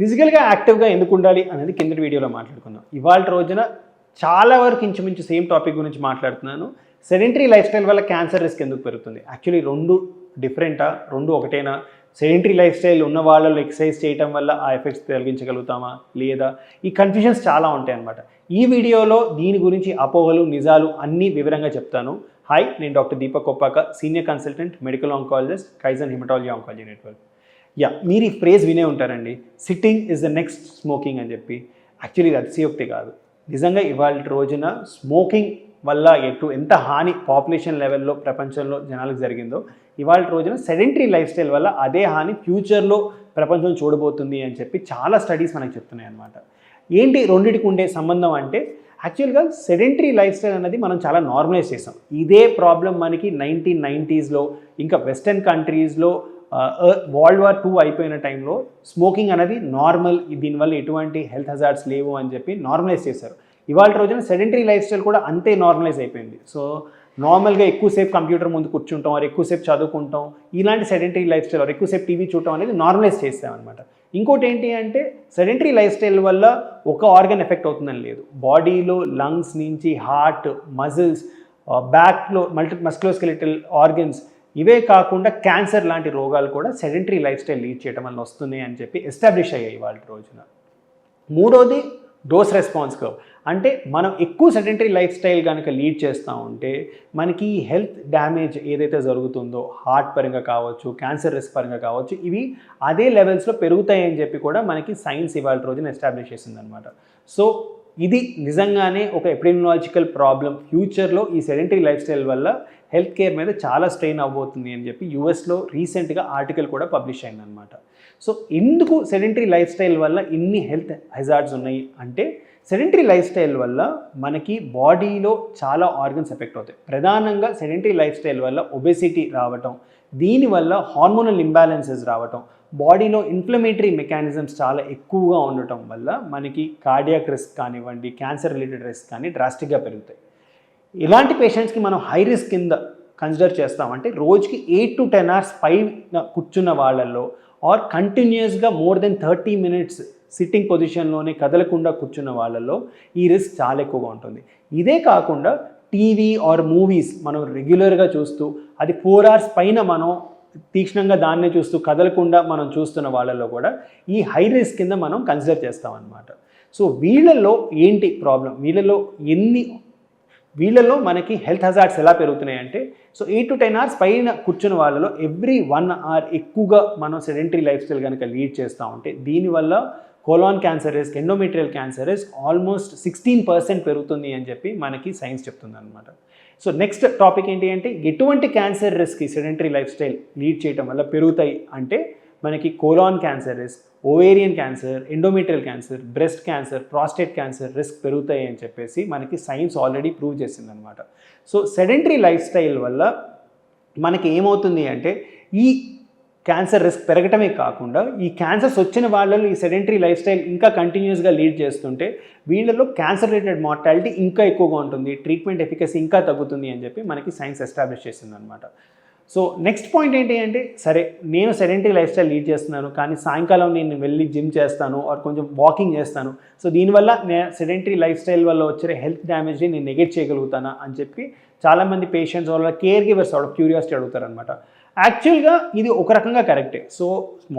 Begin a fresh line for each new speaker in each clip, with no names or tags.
ఫిజికల్గా యాక్టివ్గా ఎందుకు ఉండాలి అనేది కిందటి వీడియోలో మాట్లాడుకుందాం. ఇవాళ రోజున చాలా వరకు ఇంచుమించు సేమ్ టాపిక్ గురించి మాట్లాడుతున్నాను. సెడెంటరీ లైఫ్ స్టైల్ వల్ల క్యాన్సర్ రిస్క్ ఎందుకు పెరుగుతుంది? యాక్చువల్లీ రెండు డిఫరెంటా రెండు ఒకటేనా? సెడెంటరీ లైఫ్ స్టైల్ ఉన్న వాళ్ళలో ఎక్సర్సైజ్ చేయటం వల్ల ఆ ఎఫెక్ట్స్ తొలగించగలుగుతామా లేదా? ఈ కన్ఫ్యూజన్స్ చాలా ఉంటాయి అన్నమాట. ఈ వీడియోలో దీని గురించి అపోహలు నిజాలు అన్నీ వివరంగా చెప్తాను. హాయ్ నేను doctor Deepak Koppaka senior consultant medical oncologist Kaizen hematology oncology network yeah మీరు ఈ ఫ్రేజ్ వినే ఉంటారండి. Sitting is the next smoking అని చెప్పి. యాక్చువల్లీ ఇది అతిశయోక్తి కాదు. నిజంగా ఇవాళ రోజున స్మోకింగ్ వల్ల ఎటు ఎంత హాని పాపులేషన్ లెవెల్లో ప్రపంచంలో జనాలకు జరిగిందో ఇవాళ రోజున సెడెంటరీ లైఫ్ స్టైల్ వల్ల అదే హాని ఫ్యూచర్లో ప్రపంచం చూడబోతుంది అని చెప్పి చాలా స్టడీస్ మనకు చెప్తున్నాయి అనమాట ఏంటి రెండింటికి ఉండే సంబంధం అంటే యాక్చువల్గా సెడెంటరీ లైఫ్ స్టైల్ అనేది మనం చాలా నార్మలైజ్ చేసాం. ఇదే ప్రాబ్లం మనకి నైన్టీన్ నైంటీస్లో ఇంకా వెస్టర్న్ కంట్రీస్లో వరల్డ్ వార్ టూ అయిపోయిన టైంలో స్మోకింగ్ అనేది నార్మల్ దీనివల్ల ఎటువంటి హెల్త్ హజార్డ్స్ లేవు అని చెప్పి నార్మలైజ్ చేశారు. ఇవాళ రోజున సెడెంటరీ లైఫ్ స్టైల్ కూడా అంతే నార్మలైజ్ అయిపోయింది. సో నార్మల్గా ఎక్కువసేపు కంప్యూటర్ ముందు కూర్చుంటాం ఆర్ ఎక్కువసేపు చదువుకుంటాం ఇలాంటి సెడెంటరీ లైఫ్ స్టైల్ ఆర్ ఎక్కువసేపు టీవీ చూడటం అనేది నార్మలైజ్ చేస్తామన్నమాట ఇంకోటి ఏంటి అంటే సెడెంటరీ లైఫ్ స్టైల్ వల్ల ఒక ఆర్గన్ ఎఫెక్ట్ అవుతుందని లేదు. బాడీలో లంగ్స్ నుంచి హార్ట్ మజిల్స్ బ్యాక్లో మల్టీ మస్క్లోస్కెలిటల్ ఆర్గన్స్ ఇవే కాకుండా క్యాన్సర్ లాంటి రోగాలు కూడా సెడెంటరీ లైఫ్ స్టైల్ లీడ్ చేయడం వల్ల వస్తున్నాయి అని చెప్పి ఎస్టాబ్లిష్ అయ్యాయి వాళ్ళ రోజున. మూడోది డోస్ రెస్పాన్స్ కర్వ్. అంటే మనం ఎక్కువ సెడెంటరీ లైఫ్ స్టైల్ కనుక లీడ్ చేస్తూ ఉంటే మనకి హెల్త్ డ్యామేజ్ ఏదైతే జరుగుతుందో హార్ట్ పరంగా కావచ్చు క్యాన్సర్ రిస్క్ పరంగా కావచ్చు ఇవి అదే లెవెల్స్లో పెరుగుతాయని చెప్పి కూడా మనకి సైన్స్ ఇవాళ రోజున ఎస్టాబ్లిష్ చేసిందనమాట సో ఇది నిజంగానే ఒక ఎపిడెమినాలజికల్ ప్రాబ్లం ఫ్యూచర్లో ఈ సెడెంటరీ లైఫ్ స్టైల్ వల్ల హెల్త్ కేర్ మీద చాలా స్ట్రెయిన్ అవ్వబోతుంది అని చెప్పి యూఎస్లో రీసెంట్గా ఆర్టికల్ కూడా పబ్లిష్ అయిందనమాట సో ఎందుకు సెడెంటరీ లైఫ్ స్టైల్ వల్ల ఇన్ని హెల్త్ హెజార్డ్స్ ఉన్నాయి అంటే సెడెంటరీ లైఫ్ స్టైల్ వల్ల మనకి బాడీలో చాలా ఆర్గన్స్ ఎఫెక్ట్ అవుతాయి. ప్రధానంగా సెడెంటరీ లైఫ్ స్టైల్ వల్ల ఒబెసిటీ రావటం దీనివల్ల హార్మోనల్ ఇంబ్యాలెన్సెస్ రావటం బాడీలో ఇన్ఫ్లమేటరీ మెకానిజమ్స్ చాలా ఎక్కువగా ఉండటం వల్ల మనకి కార్డియాక్ రిస్క్ కానివ్వండి క్యాన్సర్ రిలేటెడ్ రిస్క్ కానీ డ్రాస్టిక్గా పెరుగుతాయి. ఇలాంటి పేషెంట్స్కి మనం హై రిస్క్ కింద కన్సిడర్ చేస్తామంటే రోజుకి ఎయిట్ టు టెన్ అవర్స్ పైన కూర్చున్న వాళ్ళల్లో ఆర్ కంటిన్యూస్గా more than thirty minutes sitting పొజిషన్లోనే కదలకుండా కూర్చున్న వాళ్ళల్లో ఈ రిస్క్ చాలా ఎక్కువగా ఉంటుంది. ఇదే కాకుండా టీవీ ఆర్ మూవీస్ మనం రెగ్యులర్గా చూస్తూ అది ఫోర్ అవర్స్ పైన మనం తీక్షణంగా దాన్నే చూస్తూ కదలకుండా మనం చూస్తున్న వాళ్ళల్లో కూడా ఈ హై రిస్క్ కింద మనం కన్సిడర్ చేస్తామన్నమాట సో వీళ్ళల్లో ఏంటి ప్రాబ్లం వీళ్ళలో ఎన్ని వీళ్ళలో మనకి హెల్త్ హజార్డ్స్ ఎలా పెరుగుతున్నాయి అంటే so eight to ten hours పైన కూర్చున్న వాళ్ళలో ఎవ్రీ వన్ అవర్ ఎక్కువగా మనం సెడెంటరీ లైఫ్ స్టైల్ కనుక లీడ్ చేస్తూ ఉంటే దీనివల్ల colon cancer risk endometrial cancer risk almost sixteen percent పెరుగుతుంది అని చెప్పి మనకి సైన్స్ చెప్తుంది అనమాట సో నెక్స్ట్ టాపిక్ ఏంటి అంటే ఎటువంటి క్యాన్సర్ రిస్క్ ఈ సెడెంటరీ లైఫ్ స్టైల్ లీడ్ చేయడం వల్ల పెరుగుతాయి అంటే మనకి colon cancer risk ovarian cancer endometrial cancer breast cancer prostate cancer risk పెరుగుతాయి అని చెప్పేసి మనకి సైన్స్ ఆల్రెడీ ప్రూవ్ చేసిందనమాట సో సెడెంటరీ లైఫ్ స్టైల్ వల్ల మనకి ఏమవుతుంది అంటే ఈ క్యాన్సర్ రిస్క్ పెరగటమే కాకుండా ఈ క్యాన్సర్స్ వచ్చిన వాళ్ళలో ఈ సెడెంటరీ లైఫ్ స్టైల్ ఇంకా కంటిన్యూస్గా లీడ్ చేస్తుంటే వీళ్ళలో క్యాన్సర్ రిలేటెడ్ మార్టాలిటీ ఇంకా ఎక్కువగా ఉంటుంది ట్రీట్మెంట్ ఎఫికసీ ఇంకా తగ్గుతుంది అని చెప్పి మనకి సైన్స్ ఎస్టాబ్లిష్ చేసిందనమాట సో నెక్స్ట్ పాయింట్ ఏంటి అంటే సరే నేను సెడెంటరీ లైఫ్ స్టైల్ లీడ్ చేస్తున్నాను కానీ సాయంకాలం నేను వెళ్ళి జిమ్ చేస్తాను ఆర్ కొంచెం వాకింగ్ చేస్తాను. సో దీనివల్ల నేను సెడెంటరీ లైఫ్ స్టైల్ వల్ల వచ్చే హెల్త్ డ్యామేజ్ని నేను నెగెట్ చేయగలుగుతానా అని చెప్పి చాలామంది పేషెంట్స్ వాళ్ళ కేర్ గివర్స్ ఆఫ్ క్యూరియాసిటీ అడుగుతారనమాట యాక్చువల్గా ఇది ఒక రకంగా కరెక్టే so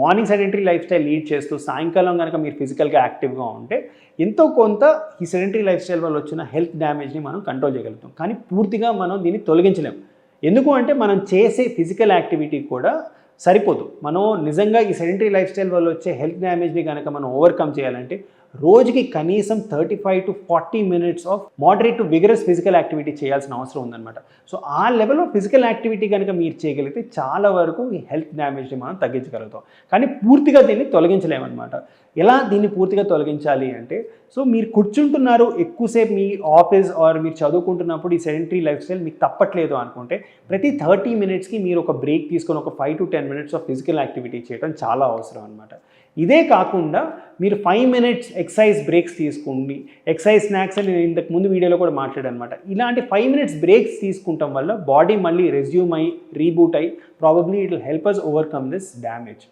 morning sedentary lifestyle lead చేస్తూ సాయంకాలం కనుక మీరు ఫిజికల్గా యాక్టివ్గా ఉంటే ఎంతో కొంత ఈ సెడెంటరీ లైఫ్ స్టైల్ వల్ల వచ్చిన హెల్త్ డ్యామేజ్ని మనం కంట్రోల్ చేయగలుగుతాం. కానీ పూర్తిగా మనం దీన్ని తొలగించలేము ఎందుకు అంటే మనం చేసే ఫిజికల్ యాక్టివిటీ కూడా సరిపోదు. మనం నిజంగా ఈ సెడెంటరీ లైఫ్ స్టైల్ వల్ల వచ్చే హెల్త్ డ్యామేజ్ని కనుక మనం ఓవర్కమ్ చేయాలంటే రోజుకి కనీసం thirty five to forty minutes of moderate to vigorous physical activity చేయాల్సిన అవసరం ఉందన్నమాట. సో ఆ లెవెల్లో ఫిజికల్ యాక్టివిటీ కనుక మీరు చేయగలిగితే చాలా వరకు ఈ హెల్త్ డ్యామేజ్ని మనం తగ్గించగలుగుతాం. కానీ పూర్తిగా దీన్ని తొలగించలేమన్నమాట. ఎలా దీన్ని పూర్తిగా తొలగించాలి అంటే సో మీరు కూర్చుంటున్నారు ఎక్కువసేపు మీ ఆఫీస్ ఆర్ మీరు చదువుకుంటున్నప్పుడు ఈ సెడెంటరీ లైఫ్ స్టైల్ మీకు తప్పట్లేదు అనుకుంటే ప్రతి థర్టీ మినిట్స్కి మీరు ఒక బ్రేక్ తీసుకొని ఒక five to ten minutes of physical activity చేయడం చాలా అవసరం అనమాట ఇదే కాకుండా మీరు ఫైవ్ మినిట్స్ ఎక్సైజ్ బ్రేక్స్ తీసుకోండి. ఎక్సైజ్ స్నాక్స్ అని నేను ఇంతకు ముందు వీడియోలో కూడా మాట్లాడాను అనమాట ఇలాంటి ఫైవ్ మినిట్స్ బ్రేక్స్ తీసుకుంటాం వల్ల బాడీ మళ్ళీ రెజ్యూమ్ అయ్యి రీబూట్ అయ్యి probably it will help us overcome this damage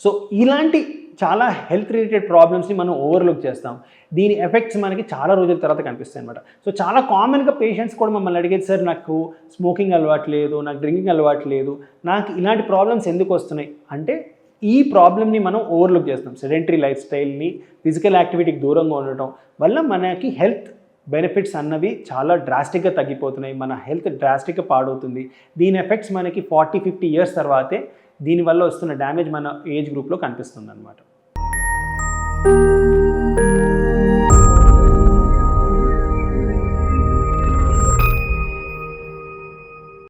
so ఇలాంటి చాలా హెల్త్ రిలేటెడ్ ప్రాబ్లమ్స్ని మనం ఓవర్లుక్ చేస్తాం. దీని ఎఫెక్ట్స్ మనకి చాలా రోజుల తర్వాత కనిపిస్తాయి అనమాట సో చాలా కామన్గా పేషెంట్స్ కూడా మమ్మల్ని అడిగేది సార్ నాకు స్మోకింగ్ అలవాటు లేదు నాకు డ్రింకింగ్ అలవాటు లేదు నాకు ఇలాంటి ప్రాబ్లమ్స్ ఎందుకు వస్తున్నాయి? అంటే ఈ ప్రాబ్లమ్ని మనం ఓవర్లుక్ చేస్తాం సెడెంటరీ లైఫ్ స్టైల్ని ఫిజికల్ యాక్టివిటీకి దూరంగా ఉండటం వల్ల మనకి హెల్త్ బెనిఫిట్స్ అన్నవి చాలా డ్రాస్టిక్గా తగ్గిపోతున్నాయి. మన హెల్త్ డ్రాస్టిక్గా పాడవుతుంది. దీని ఎఫెక్ట్స్ మనకి ఫార్టీ ఫిఫ్టీ ఇయర్స్ తర్వాతే దీనివల్ల వస్తున్న డ్యామేజ్ మన ఏజ్ గ్రూప్లో కనిపిస్తుంది అనమాట